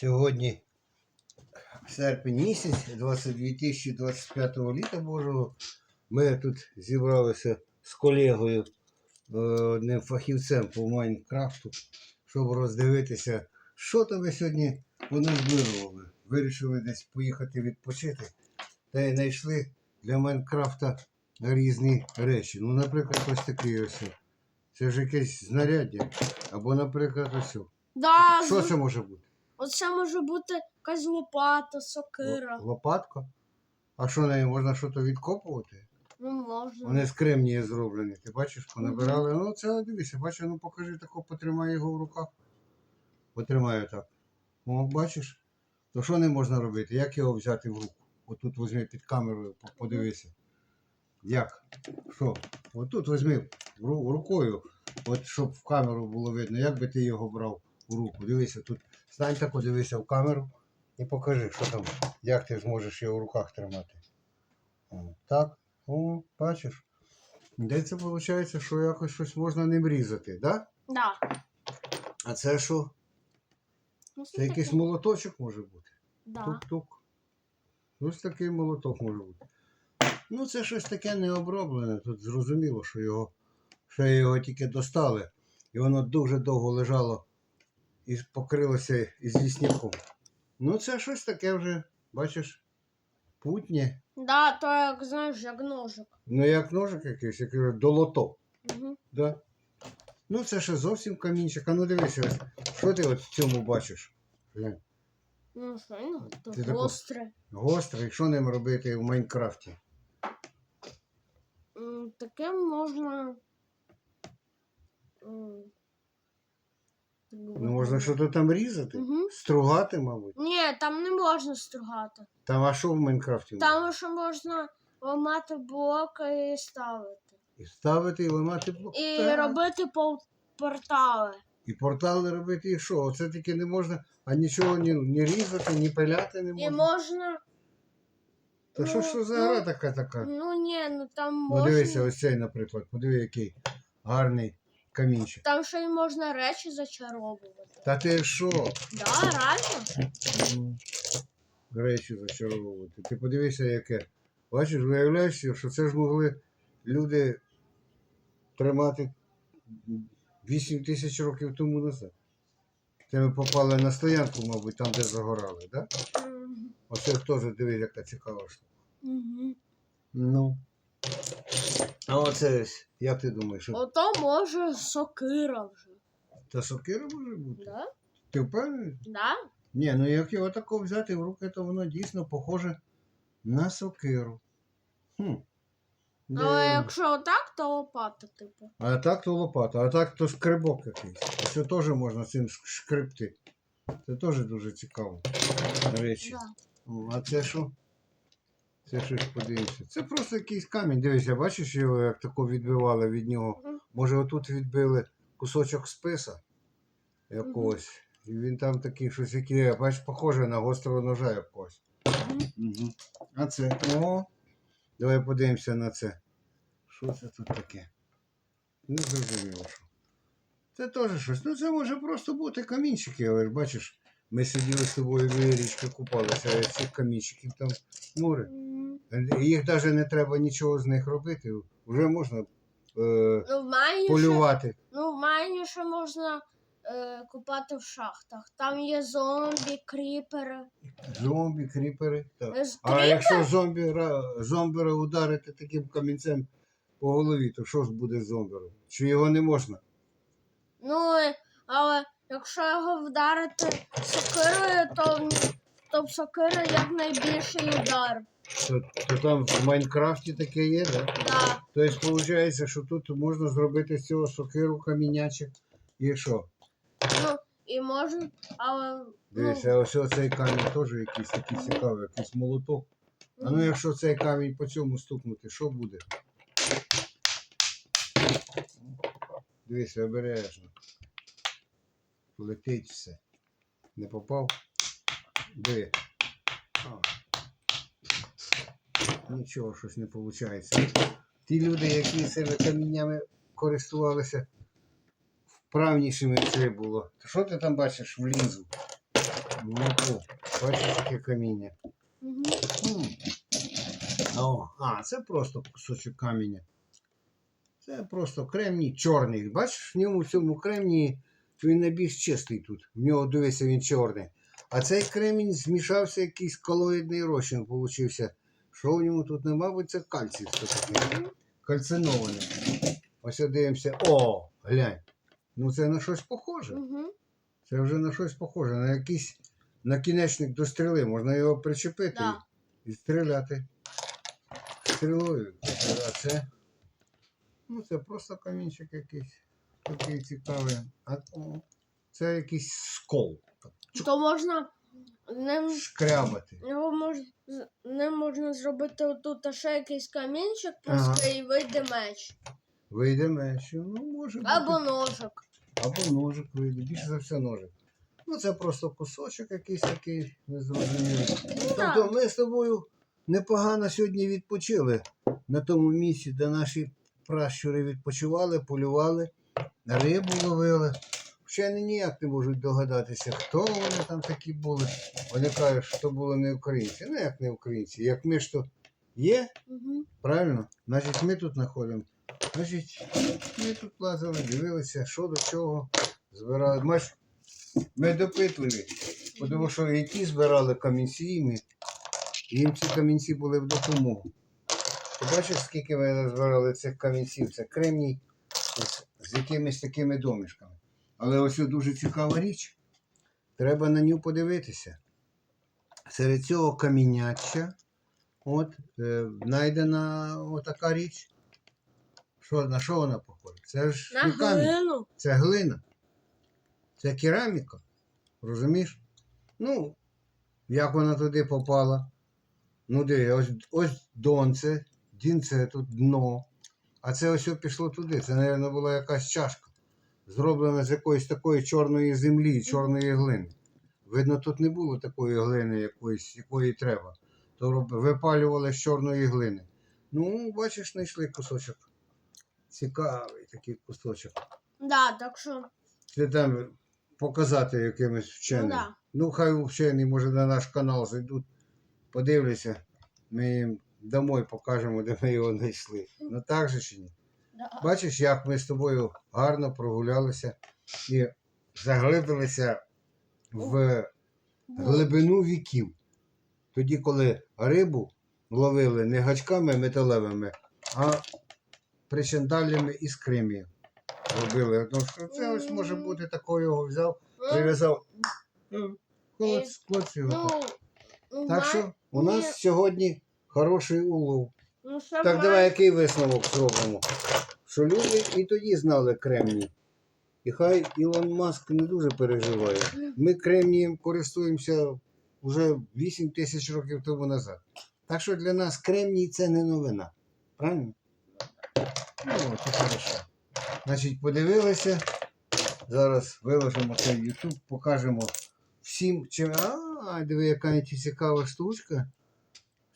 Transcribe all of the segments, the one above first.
Сьогодні серпень місяць 2025 літа Божого. Ми тут зібралися з колегою, е, одним фахівцем по Майнкрафту, щоб роздивитися, що то ви сьогодні поназбирували. Вирішили десь поїхати відпочити та й знайшли для Майнкрафта різні речі. Ну, наприклад, ось такий ось. Це ж якесь знаряддя. Або, наприклад, ось. Да, Що це може бути? Оце може бути якась лопата, сокира. Л- Лопатка? А що нею можна щось відкопувати? Ну, можна. Вони з кремнія зроблені. Ти бачиш, понабирали. Ну, це дивися, бачиш, ну покажи тако, потримай його в руках. Потримаю так. О, бачиш? То що не можна робити? Як його взяти в руку? Отут візьми під камерою, по- подивися. Як? Що? Отут візьми ру- рукою, от щоб в камеру було видно, як би ти його брав у руку. Дивися, тут стань тако, дивися в камеру і покажи, що там, як ти зможеш його в руках тримати. Так, о, бачиш. Де це виходить, що якось щось можна ним різати, да? Да. А це що? Ну, Це якийсь молоточок може бути. Да. Тук-тук. Ось такий молоток може бути. Ну, це щось таке необроблене. Тут зрозуміло, що його, що його тільки достали. І воно дуже довго лежало і покрилося із лісняком. Ну, це щось таке вже, бачиш, путнє. Да, то як знаєш, як ножик. Ну, як ножик якийсь, як долото. Угу. Да? Ну, це ще зовсім камінчик. А ну дивися, ось, що ти от в цьому бачиш? Глянь. Ну, що, ну, то Ти тако- гостре. Гострий, що ним робити в Майнкрафті? М, Таким можна. м, Ну, можна щось там різати, Мгм. стругати, мабуть. Ні, там не можна стругати. Там а що в Майнкрафті? можна? Там ще можна ламати блоки і ставити. І ставити, і ламати блок. І Так. робити портали. І портали робити, і що? Оце тільки не можна, а нічого ні, ні різати, ні пиляти не І можна. можна. Та що, ну, що за ну, гра така така? Ну ні, ну там Ну можна. дивися, ось цей, наприклад, подиви, який гарний камінчик. Там ще й можна речі зачаровувати. Та ти що? Да, реально? Речі зачаровувати. Ти подивися, яке. Бачиш, виявляєшся, що це ж могли люди тримати 8 тисяч років тому назад. Це ми попали на стоянку, мабуть, там, де загорали, так? Да? Оце теж дивись, яка цікава штука. Мгм. Ну. А оце як ти думаєш, що Ото може сокира вже. та сокира може бути? Да? Ти впевнений? Да? Ні, ну як його тако взяти в руки, то воно дійсно похоже на сокиру. Хм. Але Де- якщо отак, то лопата, типу. А так то лопата, а так то скрибок якийсь. Це теж можна цим шкребти. Це теж дуже цікаво. Речі. Да. А це що? Це щось подивимося. Це просто якийсь камінь. Дивися, бачиш його, як тако відбивали від нього. Може, отут відбили кусочок списа якогось. І він там такий щось яке, бачиш, похоже на гострого ножа якогось. Угу. А це. О, давай подивимося на це. Що це тут таке? Не зрозуміло, що. Це теж щось. Ну це може просто бути камінчики, але ж бачиш, ми сиділи з тобою біля річки купалися, а цих камінчиків там море. Їх навіть не треба нічого з них робити. Вже можна е, Ну, в майні ще, полювати. ну, в майні ще можна е, купати в шахтах. Там є зомбі, кріпери. Зомбі, кріпери. Так. Е, з А кріпер- якщо зомбіра, зомбіра ударити таким камінцем по голові, то що ж буде з зомбіром? Чи його не можна? Ну, е, але якщо його вдарити сокирою, то, то в сокири якнайбільший удар. То, то там в Майнкрафті таке є, да? Да. Тобто, виходить, що тут можна зробити з цього сокиру камінячок. І що? Ну, і можна, але. Ну, Дивіться, ось оцей камінь теж якийсь такий цікавий, якийсь молоток. А ну якщо цей камінь по цьому стукнути, що буде? Дивися, обережно. Летить все. Не попав? Диви. Нічого, щось не виходить. Ті люди, які цими каміннями користувалися, вправнішими це було. То що ти там бачиш в лінзу? Ну, о, бачиш, яке каміння. Угу. О, а, це просто кусочок каміння. Це просто кремній чорний. Бачиш, в ньому в цьому кремнії він найбільш чистий тут. В нього дивися, він чорний. А цей кремінь змішався якийсь колоїдний розчин получився. Що в ньому тут не, мабуть, це кальцій все таке. Кальцинований. Ось дивимося. О, глянь. Ну це на щось похоже. Угу. Це вже на щось похоже, на якийсь накінечник до стріли. Можна його причепити Да. і стріляти. Стрілою. А це. Ну, це просто камінчик якийсь. Такий цікавий. А це якийсь скол. То можна ним, Шкрябати. його мож, ним можна зробити отут ще якийсь камінчик, Ага. і вийде меч. Вийде менше. Ну, може бути. Або ножик. Або ножик вийде. Більше за все ножик. Ну, це просто кусочок якийсь такий, незрозумілий. Ну, Тобто ми з тобою непогано сьогодні відпочили на тому місці, де наші пращури відпочивали, полювали, рибу ловили. Вчені ніяк не можуть догадатися, хто вони там такі були. Вони кажуть, що були не українці. Ну як не українці? Як ми ж то є, Угу. правильно? Значить, ми тут знаходимо. Значить, ми тут лазили, дивилися, що до чого збирали. Маш, ми допитливі, тому що і ті збирали камінці, ми. Їм ці камінці були в допомогу. Ти бачиш, скільки ми збирали цих камінців? Це кремній з якимись такими домішками. Але ось дуже цікава річ. Треба на нього подивитися. Серед цього каміняча От, е, знайдена отака річ. Що, на що вона похожа? Це ж На глину. це глина. Це кераміка. Розумієш? Ну, як вона туди попала? Ну, диви, ось, ось донце, дінце тут дно. А це ось пішло туди. Це, мабуть, була якась чашка. Зроблена з якоїсь такої чорної землі, чорної глини. Видно, тут не було такої глини, якоїсь, якої треба то випалювали з чорної глини. Ну, бачиш, знайшли кусочок. Цікавий такий кусочок. Да, так що. Це там показати якимось вченим. Ну, да. Ну, хай вчені, може, на наш канал зайдуть, подивляться, ми їм домой покажемо, де ми його знайшли. Ну так же чи ні? Да. Бачиш, як ми з тобою гарно прогулялися і заглибилися в глибину віків. Тоді, коли рибу ловили не гачками металевими, а причандалями із кремію. Робили. Ну, що це ось може бути такою його взяв, Ну, прив'язав. Ну, Клоц, клоц його. Ну, так. ну, Так що у нас сьогодні хороший улов. ну, Так давай який висновок зробимо? Що люди і тоді знали кремній. І хай Ілон Маск не дуже переживає. Ми кремнієм користуємося вже 8 тисяч років тому назад. Так що для нас кремній це не новина. Правильно? Ну, от хорошо. Значить, подивилися. Зараз виложимо цей YouTube, покажемо всім, чим. А, диви, яка цікава штучка.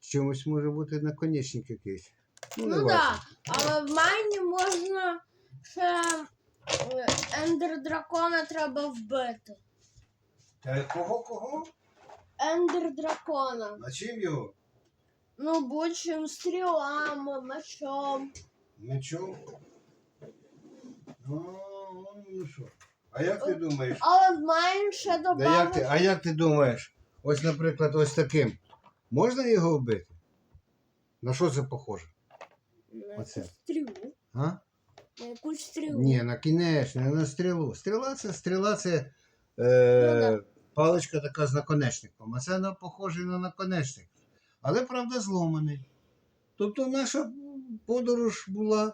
Чимось може бути наконечник якийсь. не Ну важно. так. Але в майні можна ще е, ендер дракона треба вбити. Та кого кого? Ендер дракона. На чим його? Ну, будь-чим стрілами, мечом. Мечом? Ну, ну що. А як ти думаєш? Але в майні ще Да як ти, додати. а як ти думаєш? Ось, наприклад, ось таким. Можна його вбити? На що це похоже? Оце. Стрілу. А? На якусь стрілу. Ні, на кінець, не на стрілу. Стріла це стріла це е, Ну паличка така з наконечником. А це на похожий на наконечник. Але правда зломаний. Тобто наша подорож була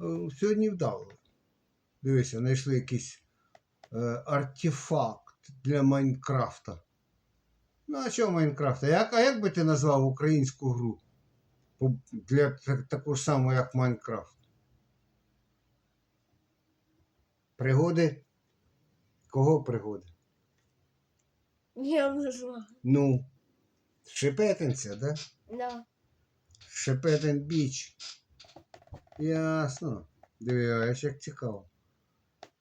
е, сьогодні вдалою. Дивися, знайшли якийсь е, артефакт для Майнкрафта. Ну, а чого Майнкрафта? Як, а як би ти назвав українську гру? Для та- таку ж саму, як Майнкрафт? Пригоди? Кого пригоди? Я не знаю. Ну, Шепетинця, да? Да. Шепетин біч. Ясно. А як цікаво.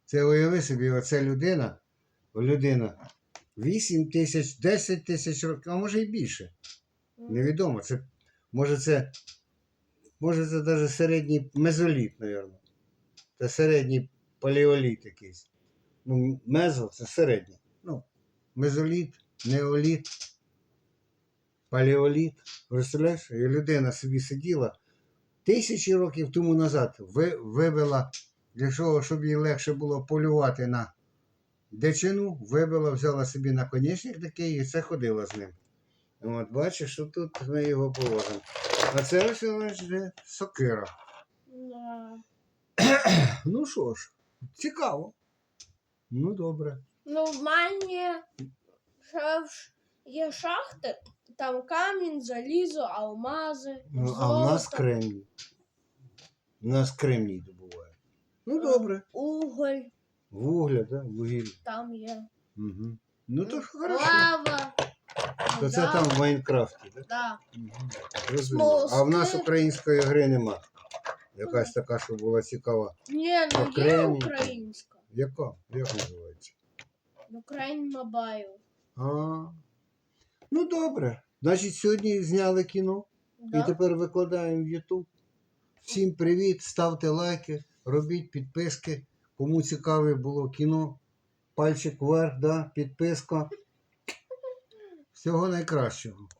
Це уяви собі, оця людина, людина 8 тисяч, 10 тисяч років, а може і більше. Невідомо. Це, може, це, може, це навіть середній мезоліт, мабуть. Це середній палеоліт якийсь. Ну, мезо це середній. Ну, мезоліт, неоліт, палеоліт. Представляєш? І людина собі сиділа тисячі років тому назад, ви, вибила для того, щоб їй легше було полювати на дичину, вибила, взяла собі наконечник такий і це ходила з ним. От, бачиш, що тут ми його положимо. А це ось значить, сокира. Да. Ну що ж, цікаво. Ну добре. Ну, в мене є шахти, там камінь, залізо, алмази. Ну, а в нас кремній. У нас кремній добуває. Ну добре. Уголь Вугля, да? Вугілля. там є. Угу. Ну то ж хорошо. Лава. То це там в Майнкрафті, так? Да. Розумію. А в нас української гри нема. Якась така, що була цікава. Ні, ну є українська. Яка? Як називається? Україн Мобайл. А. Ну добре. Значить, сьогодні зняли кіно Да? і тепер викладаємо в YouTube. Всім привіт, ставте лайки, робіть підписки. Кому цікаве було кіно, пальчик вверх, да, підписка. Всього найкращого.